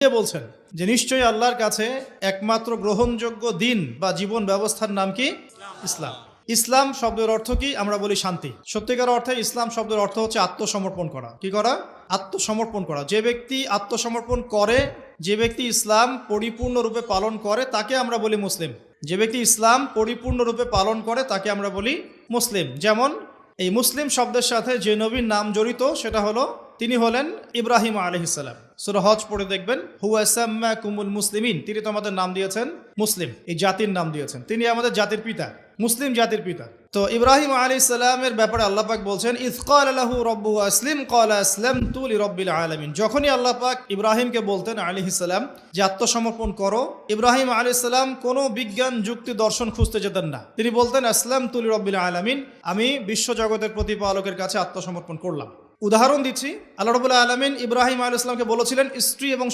বলছেন যে নিশ্চয়ই আল্লাহর কাছে একমাত্র গ্রহণযোগ্য দিন বা জীবন ব্যবস্থার নাম কি? ইসলাম। ইসলাম শব্দের অর্থ কি? আমরা বলি শান্তি। সত্যিকার অর্থে ইসলাম শব্দের অর্থ হচ্ছে আত্মসমর্পণ করা। কি করা? আত্মসমর্পণ করা। যে ব্যক্তি আত্মসমর্পণ করে, যে ব্যক্তি ইসলাম পরিপূর্ণরূপে পালন করে, তাকে আমরা বলি মুসলিম। যে ব্যক্তি ইসলাম পরিপূর্ণরূপে পালন করে, তাকে আমরা বলি মুসলিম। যেমন এই মুসলিম শব্দের সাথে যে নবীর নাম জড়িত, সেটা হলো তিনি হলেন ইব্রাহিম আলহিসাল্লাম সুরা হজ পড়ে দেখবেন হুয়াসাম্মা কুমুল মুসলিমিন। তিনি তো আমাদের নাম দিয়েছেন মুসলিম, এই জাতির নাম দিয়েছেন। তিনি আমাদের জাতির পিতা, মুসলিম জাতির পিতা। তো ইব্রাহিম আলী সাল্লামের ব্যাপারে আল্লাহ পাক বলছেন ইসকাল আলাহু রব্বু আসলিম কল আসলাম তুল রব্বিল আলমিন। যখনই আল্লাহ পাক ইব্রাহিমকে বলতেন আলী সাল্লাম যে, আত্মসমর্পণ করো। ইব্রাহিম আলী সাল্লাম কোনো বিজ্ঞান, যুক্তি, দর্শন খুঁজতে যেতেন না। তিনি বলতেন আসলাম তুল রব্বিল আলমিন, আমি বিশ্বজগতের প্রতিপালকের কাছে আত্মসমর্পণ করলাম। উদাহরণ দিচ্ছি। আল্লাহ রবুল্লাহ আলমিন ইব্রাহিম আল ইসলামকে বলেছিলেন স্ত্রী এবং